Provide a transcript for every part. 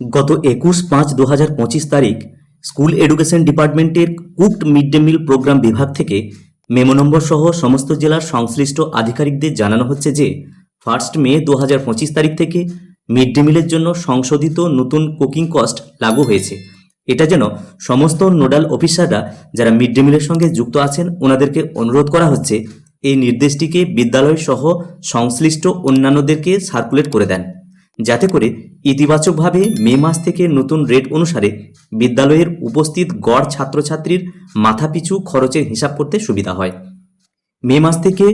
গত একুশ পাঁচ দু হাজার পঁচিশ তারিখ স্কুল এডুকেশন ডিপার্টমেন্টের cooked mid day meal programme বিভাগ থেকে মেমো নম্বর সহ সমস্ত জেলার সংশ্লিষ্ট আধিকারিকদের জানানো হচ্ছে যে ফার্স্ট মে দু হাজার পঁচিশ তারিখ থেকে মিড ডে মিলের জন্য সংশোধিত নতুন কুকিং কস্ট লাগু হয়েছে। এটা যেন সমস্ত নোডাল অফিসাররা যারা মিড ডে মিলের সঙ্গে যুক্ত আছেন, ওনাদেরকে অনুরোধ করা হচ্ছে, এই নির্দেশটিকে বিদ্যালয় সহ সংশ্লিষ্ট অন্যান্যদেরকে সার্কুলেট করে দেন। যাতে করে ইতিবাচকভাবে মে মাস থেকে নতুন রেট অনুসারে বিদ্যালয়ের উপস্থিত গড় ছাত্রছাত্রীর মাথাপিছু খরচের হিসাব করতে সুবিধা হয়। মে মাস থেকে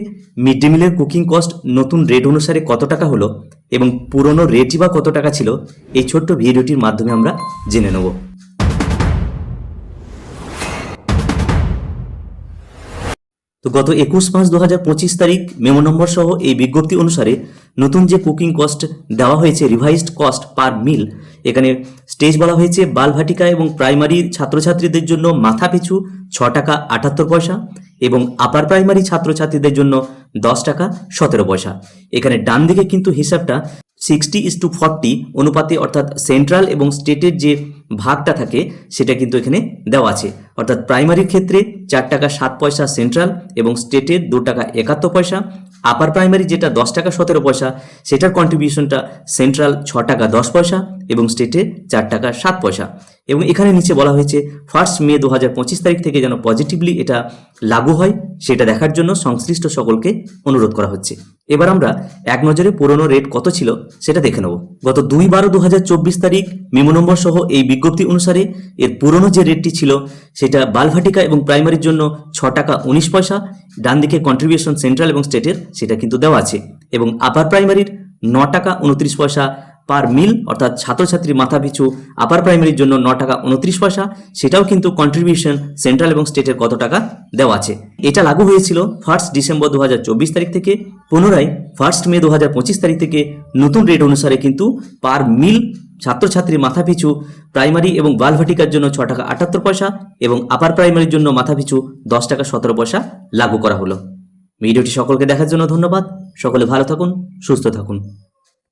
মিড ডে মিলের কুকিং কস্ট নতুন রেট অনুসারে কত টাকা হলো এবং পুরনো রেটই বা কত টাকা ছিল, এই ছোট্ট ভিডিওটির মাধ্যমে আমরা জেনে নেব। তো গত একুশ পাঁচ দু তারিখ মেমো নম্বর সহ এই বিজ্ঞপ্তি অনুসারে নতুন যে কুকিং কস্ট দেওয়া হয়েছে রিভাইজড কস্ট পার মিল এখানে স্টেজ বলা হয়েছে বালভাটিকা এবং প্রাইমারি ছাত্রছাত্রীদের জন্য মাথা পিছু ছ টাকা আটাত্তর পয়সা এবং আপার প্রাইমারি ছাত্রছাত্রীদের জন্য দশ টাকা সতেরো পয়সা। এখানে ডান দিকে কিন্তু হিসাবটা সিক্সটি ইস টু ফর্টি অনুপাতে অর্থাৎ সেন্ট্রাল এবং স্টেটের যে ভাগটা থাকে, সেটা কিন্তু এখানে দেওয়া আছে। অর্থাৎ প্রাইমারির ক্ষেত্রে চার টাকা সাত পয়সা সেন্ট্রাল এবং স্টেটের দু টাকা একাত্তর পয়সা আপার প্রাইমারি যেটা দশ টাকা সতেরো পয়সা, সেটার কন্ট্রিবিউশনটা সেন্ট্রাল ছ টাকা দশ পয়সা এবং স্টেটে চার টাকা সাত পয়সা। এবং এখানে নিচে বলা হয়েছে ফার্স্ট মে দু হাজার পঁচিশ তারিখ থেকে যেন পজিটিভলি এটা লাগু হয়, সেটা দেখার জন্য সংশ্লিষ্ট সকলকে অনুরোধ করা হচ্ছে। এবার আমরা এক নজরে পুরনো রেট কত ছিল সেটা দেখে নেব। গত দুই বারো দু তারিখ মেমো নম্বর সহ এই বিজ্ঞপ্তি অনুসারে এর পুরনো যে রেটটি ছিল সেটা বালভাটিকা এবং প্রাইমারির জন্য ছ টাকা উনিশ পয়সা ডান দিকে কন্ট্রিবিউশন সেন্ট্রাল এবং স্টেটের সেটা কিন্তু দেওয়া আছে এবং আপার প্রাইমারির ন টাকা উনত্রিশ পয়সা পার মিল, অর্থাৎ ছাত্রছাত্রীর মাথা পিছু আপার প্রাইমারির জন্য ন টাকা উনত্রিশ পয়সা, সেটাও কিন্তু কন্ট্রিবিউশন সেন্ট্রাল এবং স্টেটের কত টাকা দেওয়া আছে। এটা লাগু হয়েছিল ফার্স্ট ডিসেম্বর দু হাজার চব্বিশ তারিখ থেকে, পুনরায় ফার্স্ট মে দু হাজার পঁচিশ তারিখ থেকে নতুন রেট অনুসারে কিন্তু পার মিল ছাত্রছাত্রীর মাথাপিছু প্রাইমারি এবং বালভাটিকার জন্য ছ টাকা আটাত্তর পয়সা এবং আপার প্রাইমারির জন্য মাথাপিছু দশ টাকা সতেরো পয়সা লাগু করা হলো। ভিডিওটি সকলকে দেখার জন্য ধন্যবাদ। সকলে ভালো থাকুন, সুস্থ থাকুন।